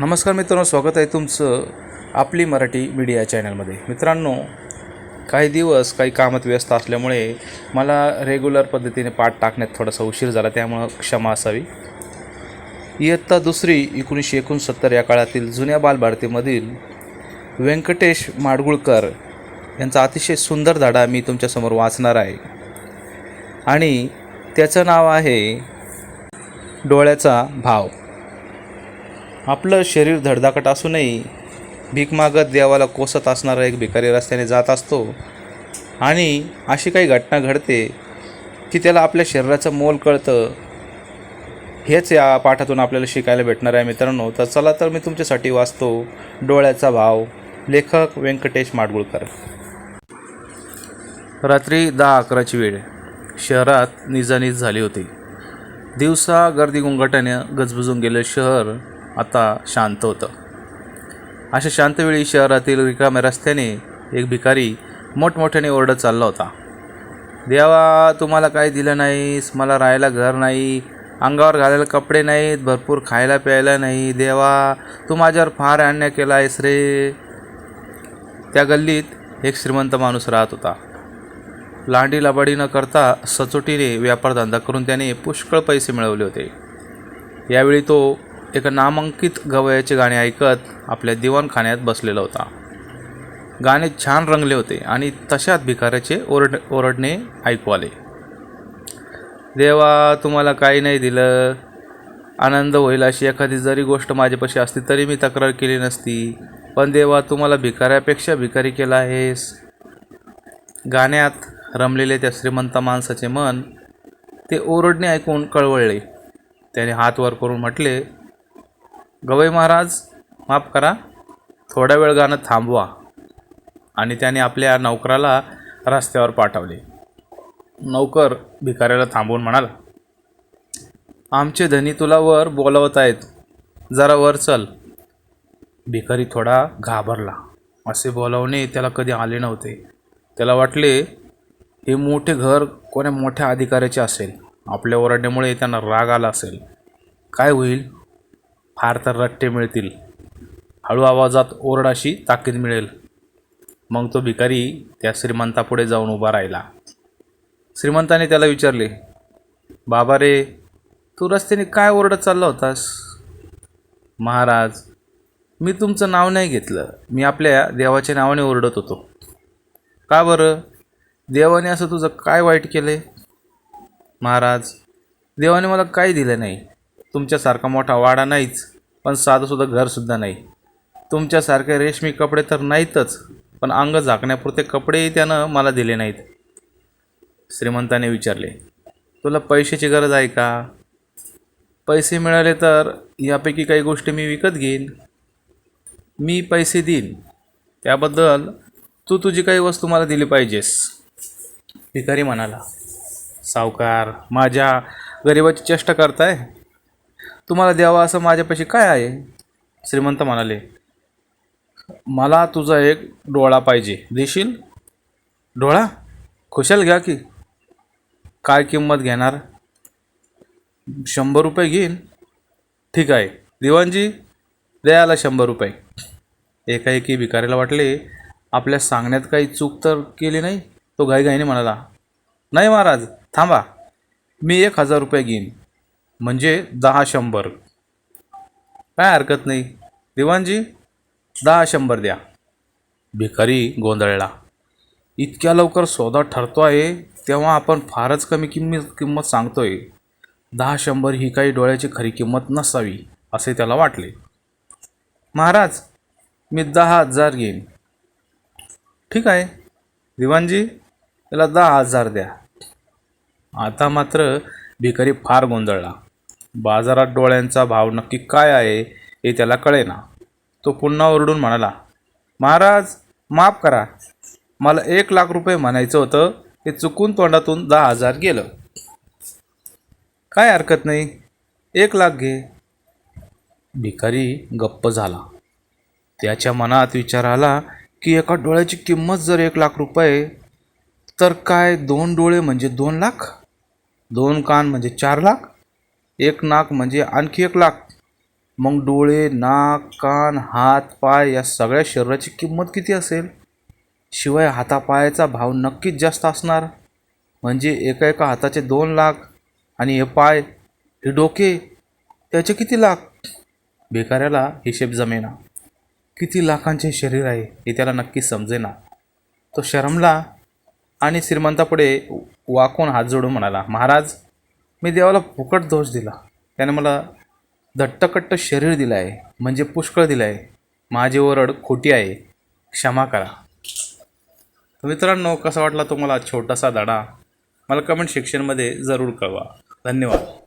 नमस्कार मित्रांनो स्वागत आहे तुमचं आपली मराठी मीडिया चॅनलमध्ये. मित्रांनो काही दिवस काही कामात व्यस्त असल्यामुळे मला रेग्युलर पद्धतीने पाठ टाकण्यात थोडासा उशीर झाला त्यामुळं क्षमा असावी. इयत्ता दुसरी एकोणीसशे एकोणसत्तर या काळातील जुन्या बालभारतीमधील व्यंकटेश माडगुळकर यांचा अतिशय सुंदर धडा मी तुमच्यासमोर वाचणार आहे. आणि त्याचं नाव आहे डोळ्याचा भाव. आपलं शरीर धडधाकट असूनही भीक मागत देवाला कोसत असणारा एक भिकारी रस्त्याने जात असतो. आणि अशी काही घटना घडते की त्याला आपल्या शरीराचं मोल कळतं. हेच या पाठातून आपल्याला शिकायला भेटणार आहे मित्रांनो. तर चला तर मी तुमच्यासाठी वाचतो डोळ्याचा भाव लेखक व्यंकटेश माडगुळकर. रात्री दहा अकराची वेळ. शहरात निजानीज झाली होती. दिवसा गर्दी गुंगाटाने गजबजून गेलं शहर आता शांत होतं. अशा शांतवेळी शहरातील रिकाम्या रस्त्याने एक भिकारी मोठमोठ्याने ओरडत चालला होता. देवा तुम्हाला काही दिलं नाहीस? मला राहायला घर नाही. अंगावर घालायला कपडे नाहीत. भरपूर खायला प्यायला नाही. देवा तू माझ्यावर फार अन्याय केला आहेस रे. त्या गल्लीत एक श्रीमंत माणूस राहत होता. लांडी लाबाडी न करता सचोटीने व्यापारधंदा करून त्याने पुष्कळ पैसे मिळवले होते. यावेळी तो एका नामांकित गवयाचे गाणे ऐकत आपल्या दिवाणखान्यात बसलेला होता. गाणे छान रंगले होते आणि तशात भिकाऱ्याचे ओरड ओरडणे ऐकू आले. देवा तुम्हाला काही नाही दिलं. आनंद होईल अशी एखादी जरी गोष्ट माझ्यापाशी असती तरी मी तक्रार केली नसती. पण देवा तुम्हाला भिकाऱ्यापेक्षा भिकारी केला आहेस. गाण्यात रमलेले त्या श्रीमंत माणसाचे मन ते ओरडणे ऐकून कळवळले. त्याने हात वर करून म्हटले गवई महाराज माफ करा थोडा वेळ गाणं थांबवा. आणि त्याने आपल्या नौकराला रस्त्यावर पाठवले. नौकर भिकाऱ्याला थांबवून म्हणाला आमचे धनी तुला वर बोलावत आहेत. जरा वर चल. भिकारी थोडा घाबरला. असे बोलावणे त्याला कधी आले नव्हते. त्याला वाटले हे मोठे घर कोण्या मोठ्या अधिकाऱ्याचे असेल. आपल्या ओरडण्यामुळे त्यांना राग आला असेल. काय होईल? फार तर रट्टे मिळतील. हळू आवाजात ओरडाशी ताकीद मिळेल. मग तो भिकारी त्या श्रीमंतापुढे जाऊन उभा राहिला. श्रीमंताने त्याला विचारले बाबा रे तू रस्त्याने काय ओरडत चालला होतास? महाराज मी तुमचं नाव नाही घेतलं. मी आपल्या देवाच्या नावाने ओरडत होतो. का बरं? देवाने असं तुझं काय वाईट केलं महाराज देवाने मला काही दिलं नाही. तुमच्यासारखा मोठा वाडा नाहीच पण साधंसुद्धा घरसुद्धा नाही. तुमच्यासारखे रेशमी कपडे तर नाहीतच पण अंग झाकण्यापुरते कपडेही त्यानं मला दिले नाहीत. श्रीमंताने विचारले तुला पैशाची गरज आहे का? पैसे मिळाले तर यापैकी काही गोष्टी मी विकत घेईन. मी पैसे देईन. त्याबद्दल तू तुझी काही वस्तू मला दिली पाहिजेस. भिकारी म्हणाला सावकार माझ्या गरिबाची चेष्टा करताय? तुम्हाला द्यावा असं माझ्यापाशी काय आहे? श्रीमंत म्हणाले मला तुझा एक डोळा पाहिजे. देशील? डोळा? खुशाल घ्या की. काय किंमत घेणार? शंभर रुपये घेईन. ठीक आहे. दिवाणजी द्यायला शंभर रुपये. एकाएकी भिकाऱ्याला वाटले आपल्या सांगण्यात काही चूक तर केली नाही? तो घाईघाईने म्हणाला नाही महाराज थांबा. मी एक हजार रुपये घेईन. म्हणजे दहा शंभर. काय हरकत नाही. दिवाणजी दहा शंभर द्या. भिकारी गोंधळला. इतक्या लवकर सौदा ठरतो आहे तेव्हा आपण फारच कमी किंमत किंमत सांगतोय. दहा शंभर ही काही डोळ्याची खरी किंमत नसावी असे त्याला वाटले. महाराज मी दहा हजार घेईन. ठीक आहे. दिवाणजी त्याला दहा हजार द्या. आता मात्र भिकारी फार गोंधळला. बाजारात डोळ्यांचा भाव नक्की काय आहे हे त्याला कळेना. तो पुन्हा ओरडून म्हणाला महाराज माफ करा. मला एक लाख रुपये म्हणायचं होतं हे चुकून तोंडातून दहा हजार गेलं. काय हरकत नाही. एक लाख घे. भिकारी गप्प झाला. त्याच्या मनात विचार आला की एका डोळ्याची किंमत जर एक लाख रुपये तर काय दोन डोळे म्हणजे दोन लाख? दोन कान म्हणजे चार लाख? एक नाक म्हणजे आणखी एक लाख. मग डोळे नाक कान हात पाय या सगळ्या शरीराची किंमत किती असेल? शिवाय हातापायाचा भाव नक्कीच जास्त असणार. म्हणजे एका एका हाताचे दोन लाख आणि हे पाय हे डोके त्याचे किती लाख? भिकाऱ्याला हिशेब जमेना. किती लाखांचे शरीर आहे हे त्याला नक्की समजेना. तो शरमला आणि श्रीमंतापुढे वाकून हात जोडून म्हणाला महाराज मी देवाला फुकट दोष दिला. त्याने मला दट्टकट्ट शरीर दिलं आहे म्हणजे पुष्कळ दिलं आहे माझी ओरड खोटी आहे. क्षमा करा. तर मित्रांनो कसा वाटला तुम्हाला छोटासा धडा? मला कमेंट सेक्शनमध्ये जरूर कळवा. धन्यवाद.